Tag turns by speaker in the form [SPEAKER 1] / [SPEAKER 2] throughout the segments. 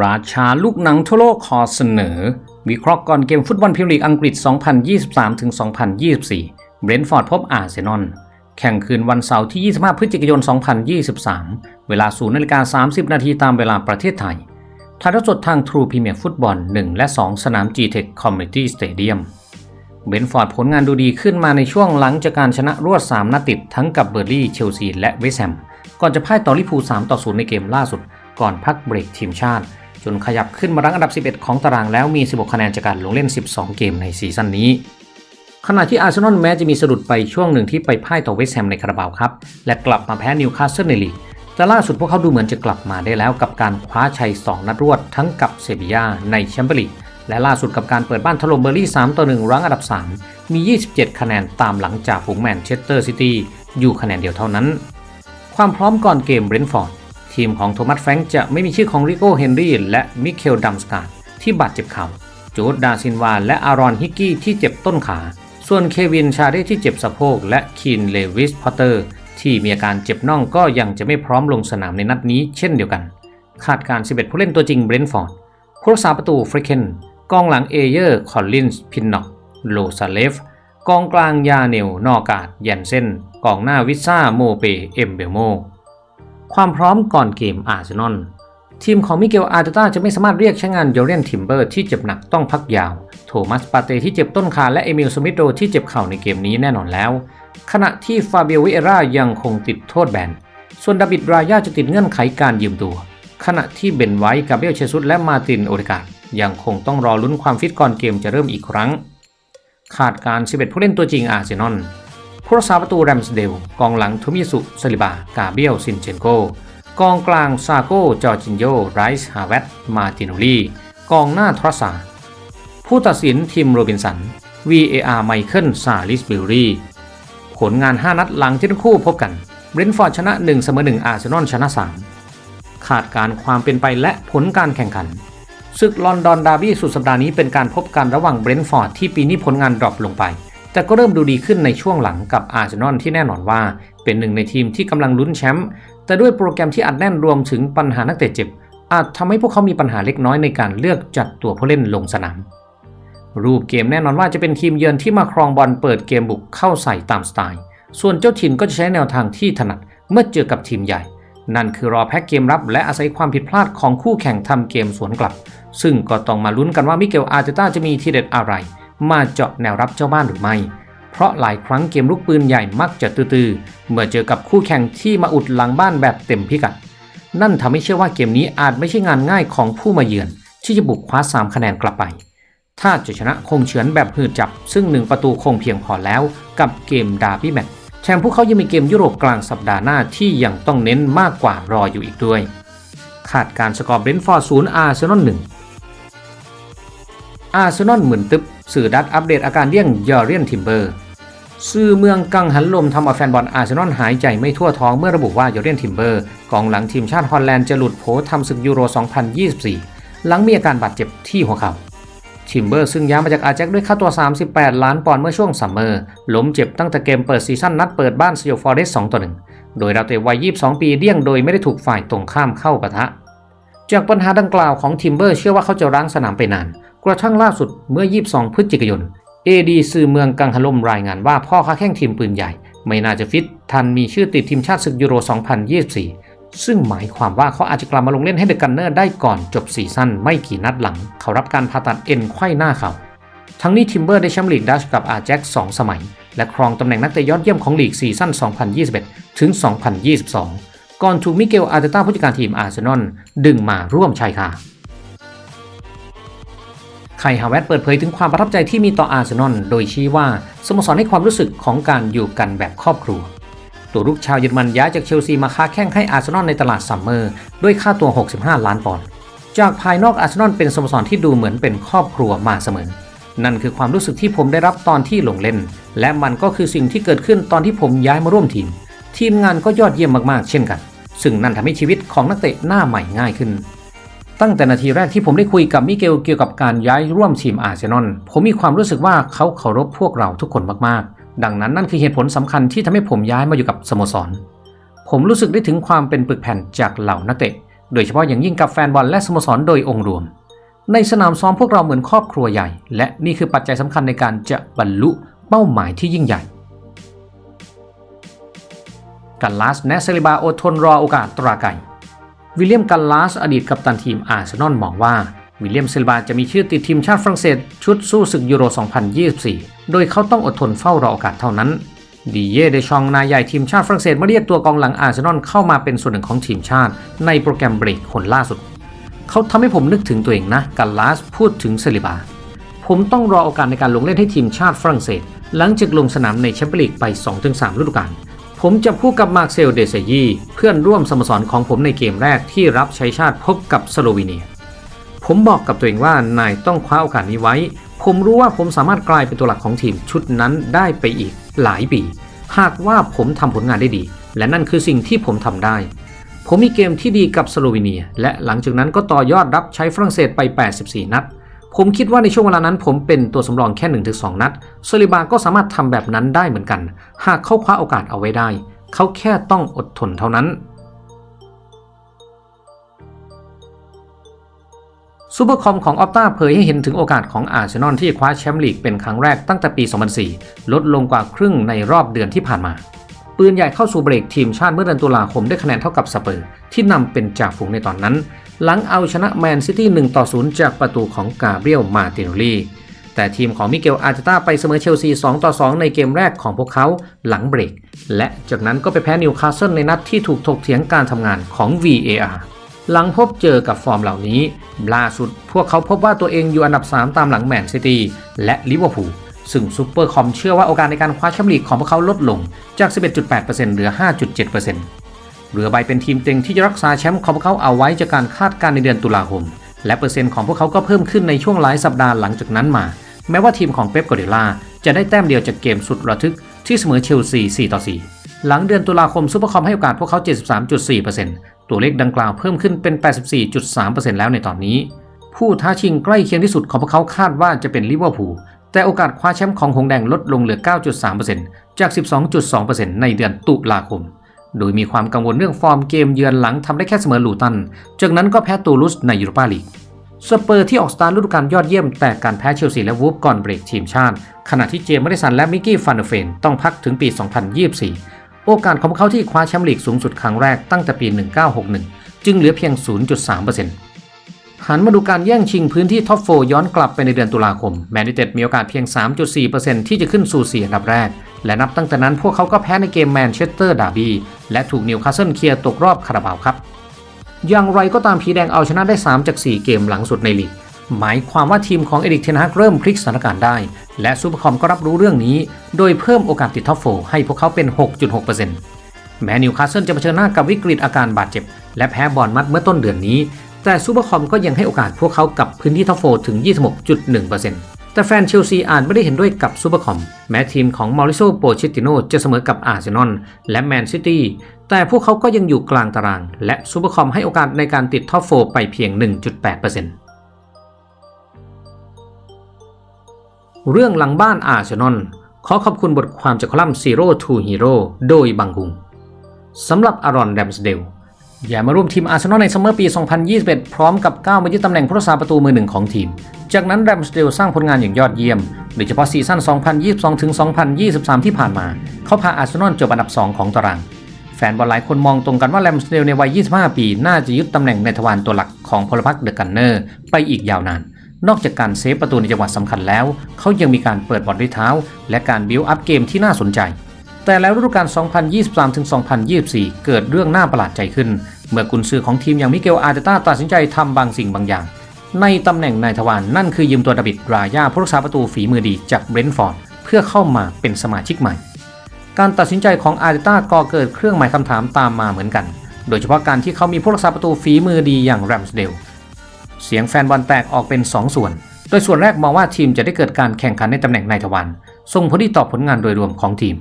[SPEAKER 1] ราชาลูกหนังทั่วโลกขอเสนอ วิเคราะห์ก่อนเกมฟุตบอลพรีเมียร์ลีกอังกฤษ 2023-2024 เบรนท์ฟอร์ดพบอาร์เซนอล แข่งคืนวันเสาร์ที่ 25 พฤศจิกายน 2023 เวลา 0นาฬิกา30 นาทีตามเวลาประเทศไทยถ่ายทอดสดทาง True Premier Football 1และ 2 สนาม G-Tech Community Stadium เบรนฟอร์ดผลงานดูดีขึ้นมาในช่วงหลังจากการชนะรวด 3นัดติดทั้งกับเบอร์ลี่ เชลซี และเวสแฮม ก่อนจะพ่ายต่อลิเวอร์พูล3ต่อ 0 ในเกมล่าสุด ก่อนพักเบรกทีมชาติ จนขยับขึ้นมารั้งอันดับ 11 ของตารางแล้วมี 16 คะแนนจากการลงเล่น 12 เกมในซีซั่นนี้ ขณะที่อาร์เซนอลแม้จะมีสะดุดไปช่วงหนึ่งที่ไปพ่ายต่อเวสต์แฮมในคาราบาวครับ และกลับมาแพ้นิวคาสเซิลในลีกแต่ล่าสุดพวกเขาดูเหมือนจะกลับมาได้แล้วกับการคว้าชัย 2 นัดรวดทั้งกับเซบียาในแชมเปี้ยนลีกและล่าสุดกับการเปิดบ้านถล่มเบอร์ลี่ 3 ต่อ 1 รั้งอันดับ 3 มี 27 คะแนนตามหลังจากฝูงแมนเชสเตอร์ซิตี้อยู่คะแนนเดียวเท่านั้น ความพร้อมก่อนเกมเบรนท์ฟอร์ด ทีมของโทมัสแฟรงจะไม่มีชื่อของริโก้เฮนรี่และมิเคลดัมสการ์ที่บาดเจ็บเข่าจูดดาซินวาและอารอนฮิกกี้ที่เจ็บต้นขา ส่วนเควินชาเดที่เจ็บสะโพกและคีนเลวิสพอตเตอร์ ที่มีอาการเจ็บน่องก็ยังจะไม่พร้อมลงสนามในนัดนี้เช่นเดียวกันคาดการ 11 ผู้เล่นตัวจริงเบรนท์ฟอร์ดผู้รักษาประตูฟริเคนกองหลังเอเยอร์คอลลินส์พินน็อกโลซาเลฟกองกลางยาเนลนอกาดยันเซนกองหน้าวิซ่าโมเปเอมเบลโม ความพร้อมก่อนเกมอาร์เซนอลทีมของมิเกลอาร์เตต้าจะไม่สามารถเรียกใช้งานโยเรนทิมเบอร์ที่เจ็บหนักต้องพักยาว โทมัสปาเตที่เจ็บต้นขาและเอมิลสมิธโรที่เจ็บเข่าในเกมนี้แน่นอนแล้ว ขณะที่ฟาเบียวิเอรายังคงติดโทษแบน ส่วนดาบิดรายาจะติดเงื่อนไขการยืมตัว ขณะที่เบนไวท์กาเบรียลเชซุสและมาตินโอเดกาดยังคงต้องรอลุ้นความฟิตก่อนเกมจะเริ่มอีกครั้ง ขาดการ 11 ผู้เล่นตัวจริงอาร์เซนอล ผู้รักษาประตูแรมสเดล กองหลังทุมิสุสลิบา กาเบียลซินเชนโก กองกลางซาโกจอร์จินโยไรส์ฮาเวตมาติโนลีกองหน้าทรัสซาผู้ตัดสินทีมโรบินสัน VAR ไมเคิลซาลิสบิลรีผลงาน 5 นัดหลังที่ทั้งคู่พบกันเบรนท์ฟอร์ดชนะ1เสมอ1อาร์เซนอลชนะ 3 ขาดการความเป็นไปและผลการแข่งขันศึกลอนดอนดาร์บี้สุดสัปดาห์นี้เป็นการพบกันระหว่างเบรนท์ฟอร์ดที่ปีนี้ผลงานดรอปลงไป แต่ก็เริ่มดูดีขึ้นในช่วงหลังกับอาร์เซนอลที่แน่นอนว่า เป็นหนึ่งในทีมที่กำลังลุ้นแชมป์แต่ด้วยโปรแกรมที่อัดแน่นรวมถึงปัญหานักเตะเจ็บ อาจทำให้พวกเขามีปัญหาเล็กน้อยในการเลือกจัดตัวผู้เล่นลงสนาม รูปเกมแน่นอนว่าจะเป็นทีมเยือนที่มาครองบอลเปิดเกมบุกเข้าใส่ตามสไตล์ ส่วนเจ้าถิ่นก็จะใช้แนวทางที่ถนัดเมื่อเจอกับทีมใหญ่ นั่นคือรอแพ็กเกมรับ และอาศัยความผิดพลาดของคู่แข่งทำเกมสวนกลับ ซึ่งก็ต้องมาลุ้นกันว่ามิเกลอาร์เตต้าจะมีทีเด็ดอะไร มาเจาะแนวรับเจ้าบ้านหรือไม่ เพราะหลายครั้งเกมลุกปืนใหญ่มักจะตื้อๆเมื่อเจอกับคู่แข่งที่มาอุดหลังบ้านแบบเต็มพิกัด นั่นทำให้เชื่อว่าเกมนี้อาจไม่ใช่งานง่ายของผู้มาเยือน ที่จะบุกคว้า3คะแนนกลับไป ถ้าจะชนะคงเฉือนแบบหืดจับ ซึ่ง1ประตูคงเพียงพอแล้วกับเกมดาร์บี้แมตช์แถมพวกเขายังมีเกมยุโรปกลางสัปดาห์หน้าที่ยังต้องเน้นมากกว่ารออยู่อีกด้วยคาดการสกอร์เบรนท์ฟอร์ดศูนย์อาร์เซนอลหนึ่ง อาร์เซนอลหมื่นตึบสื่อดัตอัปเดตอาการเลี่ยงยอร์เรียนทิมเบอร์สื่อเมืองกังหันลมทำเอาแฟนบอลอาร์เซนอลหายใจไม่ทั่วท้องเมื่อระบุว่ายอร์เรียนทิมเบอร์กองหลังทีมชาติฮอลแลนด์จะหลุดโผทำศึกยูโร 2024 หลังมีอาการบาดเจ็บที่หัวเข่าทิมเบอร์ซึ่งย้ายมาจากอาแจ็คด้วยค่าตัว 38 ล้านปอนด์เมื่อช่วงซัมเมอร์ล้มเจ็บตั้งแต่เกมเปิดซีซั่นนัดเปิดบ้านสโยฟอร์เรส2ต่อ1โดยดาวเตะวัย 22 ปีเดี่ยงโดยไม่ได้ถูกฝ่ายตรงข้ามเข้าปะทะ จากปัญหาดังกล่าวของทิมเบอร์เชื่อว่าเขาจะร้างสนามไปนาน กระทั่งล่าสุดเมื่อ 22 พฤศจิกายน AD สื่อเมืองกังหัลมรายงานว่าพ่อค้าแข่งทีมปืนใหญ่ ไม่น่าจะฟิต ทันมีชื่อติดทีมชาติศึกยูโร 2024 ซึ่งหมายความว่าเขาอาจจะกลับมาลงเล่นให้เดอะกันเนอร์ได้ก่อนจบซีซั่นไม่กี่นัดหลัง เขารับการผ่าตัดเอ็นไขว้หน้าเขาทั้งนี้ทิมเบอร์ได้แชมป์ลีกดัชกับอาแจ็ค2สมัย และครองตำแหน่งนักเตะยอดเยี่ยมของลีกซีซั่น 2021 ถึง 2022 ก่อนถูกมิเกลอาร์เตต้าผู้จัดการทีมอาร์เซนอลดึงมาร่วมชายคา ไคฮาวเวตเปิดเผยถึงความประทับใจที่มีต่ออาร์เซนอลโดยชี้ว่าสโมสรให้ความรู้สึกของการอยู่กันแบบครอบครัว ตัวรุกชาวเยอรมันย้ายจากเชลซีมาค้าแข่งให้อาร์เซนอลในตลาดซัมเมอร์ด้วยค่าตัว 65 ล้านปอนด์จากภายนอกอาร์เซนอลเป็นสโมสรที่ดูเหมือนเป็นครอบครัวมาเสมอ นั่นคือความรู้สึกที่ผมได้รับตอนที่ลงเล่น และมันก็คือสิ่งที่เกิดขึ้นตอนที่ผมย้ายมาร่วมทีม ทีมงานก็ยอดเยี่ยมมากๆ เช่นกัน ซึ่งนั่นทำให้ชีวิตของนักเตะหน้าใหม่ง่ายขึ้น ตั้งแต่นาทีแรกที่ผมได้คุยกับมิเกลเกี่ยวกับการย้ายร่วมทีมอาร์เซนอลผมมีความรู้สึกว่าเขาเคารพพวกเราทุกคนมากๆ ดังนั้นนั่นคือเหตุผลสำคัญที่ทำให้ผมย้ายมาอยู่กับสโมสร ผมรู้สึกได้ถึงความเป็นปึกแผ่นจากเหล่านักเตะ โดยเฉพาะอย่างยิ่งกับแฟนบอลและสโมสรโดยองค์รวม ในสนามซ้อมพวกเราเหมือนครอบครัวใหญ่ และนี่คือปัจจัยสำคัญในการจะบรรลุเป้าหมายที่ยิ่งใหญ่กันลาสแนสเซลิบาอดทนรอโอกาสตราไก่ วิลเลียมกันลาสอดีตกัปตันทีมอาร์เซนอลมองว่าวิลเลียมเซลบาจะมีชื่อติดทีมชาติฝรั่งเศส ชุดสู้ศึกยูโร 2024 โดยเขาต้องอดทนเฝ้ารอโอกาสเท่านั้น ดีเย่เดชองนายใหญ่ทีมชาติฝรั่งเศสมาเรียกตัวกองหลังอาร์เซนอลเข้ามาเป็นส่วนหนึ่งของทีมชาติ ในโปรแกรมเบรกคนล่าสุด เขาทำให้ผมนึกถึงตัวเองนะ กันลาสพูดถึงเซลบา ผมต้องรอโอกาสในการลงเล่นให้ทีมชาติฝรั่งเศส หลังจากลงสนามในแชมเปี้ยนลีกไป 2-3ฤดูกาล ผมจะพูดกับมาร์เซลเดซยีเพื่อนร่วมสโมสรของผมในเกมแรกที่รับใช้ชาติพบกับสโลวีเนีย ผมบอกกับตัวเองว่านายต้องคว้าโอกาสนี้ไว้ ผมรู้ว่าผมสามารถกลายเป็นตัวหลักของทีมชุดนั้นได้ไปอีกหลายปี หากว่าผมทำผลงานได้ดี และนั่นคือสิ่งที่ผมทำได้ ผมมีเกมที่ดีกับสโลวีเนีย และหลังจากนั้นก็ต่อยอดรับใช้ฝรั่งเศสไป 84 นัด ผมคิดว่าในช่วงเวลานั้นผมเป็นตัวสำรองแค่ 1-2 นัดโซลิบาก็สามารถทำแบบนั้นได้เหมือนกัน หากเขาคว้าโอกาสเอาไว้ได้ เขาแค่ต้องอดทนเท่านั้นซูเปอร์คอมของออปตาเผยให้เห็นถึงโอกาสของอาร์เซนอลที่คว้าแชมป์ลีกเป็นครั้งแรกตั้งแต่ปี 2004 ลดลงกว่าครึ่งในรอบเดือนที่ผ่านมา ปืนใหญ่เข้าสู่เบรกทีมชาติเมื่อเดือนตุลาคมได้คะแนนเท่ากับสเปอร์ ที่นำเป็นจ่าฝูงในตอนนั้น หลังเอาชนะแมนซิตี้1ต่อ0จากประตูของกาเบรียลมาติโนลีแต่ทีมของมิเกลอาร์เตต้าไปเสมอเชลซี2ต่อ2ในเกมแรกของพวกเขาหลังเบรก และจากนั้นก็ไปแพ้นิวคาสเซิลในนัดที่ถูกถกเถียงการทำงานของ VAR หลังพบเจอกับฟอร์มเหล่านี้ ล่าสุดพวกเขาพบว่าตัวเองอยู่อันดับ 3 ตามหลังแมนซิตี้และลิเวอร์พูลซึ่งซูเปอร์คอมเชื่อว่าโอกาสในการคว้าแชมป์ลีกของพวกเขาลดลงจาก 11.8%เหลือ 5.7% เรือใบเป็นทีมเต็งที่จะรักษาแชมป์ของพวกเขาเอาไว้จากการคาดการณ์ในเดือนตุลาคม และเปอร์เซ็นต์ของพวกเขาก็เพิ่มขึ้นในช่วงหลายสัปดาห์หลังจากนั้นมา แม้ว่าทีมของเป๊ปกอร์ดิโอลาจะได้แต้มเดียวจากเกมสุดระทึกที่เสมอเชลซี4ต่อ4หลังเดือนตุลาคมซูเปอร์คอมให้โอกาสพวกเขา 73.4%ตัวเลขดังกล่าวเพิ่มขึ้นเป็น 84.3%แล้วในตอนนี้ ผู้ท้าชิงใกล้เคียงที่สุดของพวกเขาคาดว่าจะเป็นลิเวอร์พูลแต่โอกาสคว้าแชมป์ของหงแดงลดลงเหลือ 9.3%จาก 12.2%ในเดือนตุลาคม โดยมีความกังวลเรื่องฟอร์มเกมเยือนหลังทำได้แค่เสมอลูตัน จากนั้นก็แพ้ตูลุสในยูโรปาลีกสเปอร์ที่ออกสตาร์ทฤดูกาลยอดเยี่ยมแต่การแพ้เชลซีและวูฟก่อนเบรกทีมชาติ ขณะที่เจมส์มาริสันและมิกกี้ฟันเดเฟนต้องพักถึงปี 2024 โอกาสของพวกเขาที่คว้าแชมป์ลีกสูงสุดครั้งแรกตั้งแต่ปี 1961 จึงเหลือเพียง 0.3%หันมาดูการแย่งชิงพื้นที่ท็อปโฟย้อนกลับไปในเดือนตุลาคมแมนยูเต็ดมีโอกาสเพียง 3.4%ที่จะขึ้นสู่4อันดับแรก และนับตั้งแต่นั้นพวกเขาก็แพ้ในเกมแมนเชสเตอร์ดาร์บี้และถูกนิวคาสเซิลเคลียร์ตกรอบคาราบาวครับ อย่างไรก็ตามผีแดงเอาชนะได้ 3 จาก 4 เกมหลังสุดในลีก หมายความว่าทีมของเอริกเทนฮากเริ่มพลิกสถานการณ์ได้ และซูเปอร์คอมก็รับรู้เรื่องนี้ โดยเพิ่มโอกาสติดท็อปโฟให้พวกเขาเป็น 6.6%แม้นิวคาสเซิลจะเผชิญหน้ากับวิกฤตอาการบาดเจ็บ และแพ้บอลมัดเมื่อต้นเดือนนี้ แต่ซูเปอร์คอมก็ยังให้โอกาสพวกเขากับพื้นที่ท็อปโฟถึง 26.1% แต่แฟนเชลซีอาจไม่ได้เห็นด้วยกับซูเปอร์คอมแม้ทีมของมาริโซโปเชตติโนจะเสมอกับอาร์เซนอลและแมนซิตี้แต่พวกเขาก็ยังอยู่กลางตาราง และซูเปอร์คอมให้โอกาสในการติดท็อปโฟไปเพียง 1.8%เรื่องหลังบ้านอาร์เซนอลขอขอบคุณบทความจากคอลัมน์ Zero to Hero โดยบังกุงสำหรับอารอนแรมสเดลอย่ามาร่วมทีมอาร์เซนอลในซัมเมอร์ปี 2021 พร้อมกับก้าวมายึดตำแหน่งผู้รักษาประตูมือหนึ่งของทีม จากนั้นแรมสเดลสร้างผลงานอย่างยอดเยี่ยม โดยเฉพาะซีซั่น 2022ถึง2023 ที่ผ่านมา เขาพาอาร์เซนอลจบอันดับ 2 ของตาราง แฟนบอลหลายคนมองตรงกันว่าแรมสเดลในวัย 25 ปี น่าจะยึดตำแหน่งในทวารตัวหลักของพลพรรคเดอะกันเนอร์ไปอีกยาวนาน นอกจากการเซฟประตูในจังหวะสำคัญแล้ว เขายังมีการเปิดบอลด้วยเท้า และการบิวอัพเกมที่น่าสนใจ แต่แล้วฤดูกาล 2023-2024 เกิดเรื่องน่าประหลาดใจขึ้น เมื่อกุนซือของทีมอย่างมิเกลอาร์เตต้าตัดสินใจทำบางสิ่งบางอย่าง ในตำแหน่งนายทวารนั่นคือยืมตัวดาบิดรายาผู้รักษาประตูฝีมือดีจากเบรนท์ฟอร์ดเพื่อเข้ามาเป็นสมาชิกใหม่ การตัดสินใจของอาร์เตต้าก็เกิดเครื่องหมายคำถามตามมาเหมือนกัน โดยเฉพาะการที่เขามีผู้รักษาประตูฝีมือดีอย่างแรมสเดลเสียงแฟนบอลแตกออกเป็น 2 ส่วน โดยส่วนแรกมองว่าทีมจะได้เกิดการแข่งขันในตำแหน่งนายทวารส่งผลดีต่อผลงานโดยรวมของทีม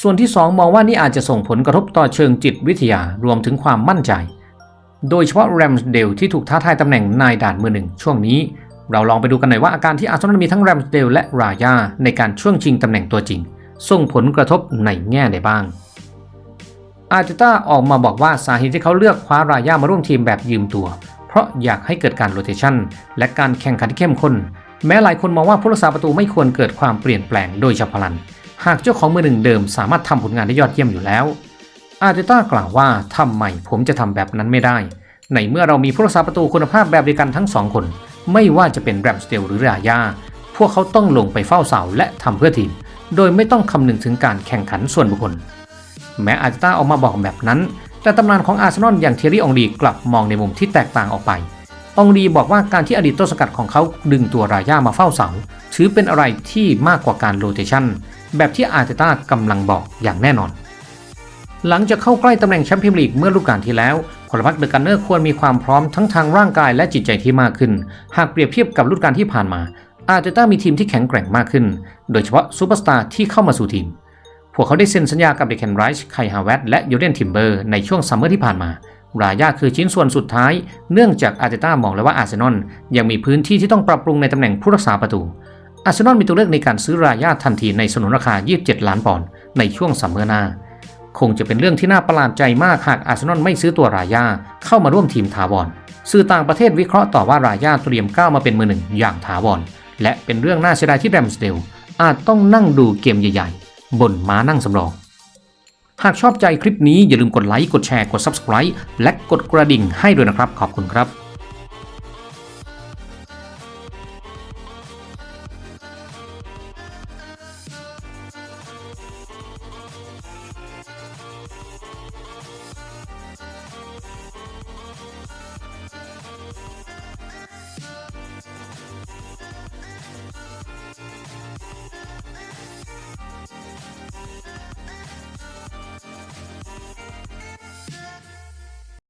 [SPEAKER 1] ส่วนที่ 2 มองว่านี่อาจจะส่งผลกระทบต่อเชิงจิตวิทยารวมถึงความมั่นใจ โดยเฉพาะแรมสเดลที่ถูกท้าทายตำแหน่งนายด่านมือหนึ่งช่วงนี้ เราลองไปดูกันหน่อยว่าอาการที่อาร์เซนอลมีทั้งแรมสเดลและรายาในการช่วงชิงตำแหน่งตัวจริง ส่งผลกระทบในแง่ใดบ้างอาร์เตต้าออกมาบอกว่าสาเหตุที่เขาเลือกคว้ารายามาร่วมทีมแบบยืมตัว เพราะอยากให้เกิดการโรเตชันและการแข่งขันที่เข้มข้น แม้หลายคนมองว่าผู้รักษาประตูไม่ควรเกิดความเปลี่ยนแปลงโดยฉับพลัน หากเจ้าของมือหนึ่งเดิมสามารถทำผลงานได้ยอดเยี่ยมอยู่แล้ว อาร์เตต้ากล่าวว่าทำไมผมจะทำแบบนั้นไม่ได้ ในเมื่อเรามีผู้รักษาประตูคุณภาพแบบเดียวกันทั้งสองคน ไม่ว่าจะเป็นแรมสเตลหรือรายาพวกเขาต้องลงไปเฝ้าเสาและทำเพื่อทีม โดยไม่ต้องคำนึงถึงการแข่งขันส่วนบุคคล แม้อาร์เตต้าออกมาบอกแบบนั้น แต่ตำนานของอาร์เซนอลอย่างเทยรี่องดีกลับมองในมุมที่แตกต่างออกไปองดีบอกว่าการที่อดีตต้นสกัดของเขาดึงตัวรายามาเฝ้าเสา ถือเป็นอะไรที่มากกว่าการโรเตชันแบบที่อาร์เตต้ากำลังบอกอย่างแน่นอน หลังจากเข้าใกล้ตำแหน่งแชมเปี้ยนลีกเมื่อฤดูกาลที่แล้วพลพรรคเดอะกันเนอร์ควรมีความพร้อมทั้งทางร่างกายและจิตใจที่มากขึ้น หากเปรียบเทียบกับฤดูกาลที่ผ่านมา อาร์เตต้ามีทีมที่แข็งแกร่งมากขึ้น โดยเฉพาะซูเปอร์สตาร์ที่เข้ามาสู่ทีม พวกเขาได้เซ็นสัญญากับเดคเคนไรช์ไคฮาวเวตและยูเดนทิมเบอร์ในช่วงซัมเมอร์ที่ผ่านมา รายาคือชิ้นส่วนสุดท้าย เนื่องจากอาร์เตต้ามองแล้วว่าอาร์เซนอลยังมีพื้นที่ที่ต้องปรับปรุงในตำแหน่งผู้รักษาประตู อาร์เซนอลมีตัวเลือกในการซื้อรายาทันทีในสนุนราคา 27 ล้านปอนด์ในช่วงซัมเมอร์หน้า คงจะเป็นเรื่องที่น่าประหลาดใจมากหากอาร์เซนอลไม่ซื้อตัวรายาเข้ามาร่วมทีมถาวรสื่อต่างประเทศวิเคราะห์ต่อว่ารายาเตรียมก้าวมาเป็นมือหนึ่งอย่างถาวรและเป็นเรื่องน่าเสียดายที่แรมสเดลอาจต้องนั่งดูเกมใหญ่ๆ บนม้านั่งสำรอง หากชอบใจคลิปนี้อย่าลืมกดไลค์กดแชร์กด Subscribe และกดกระดิ่งให้ด้วยนะครับขอบคุณครับ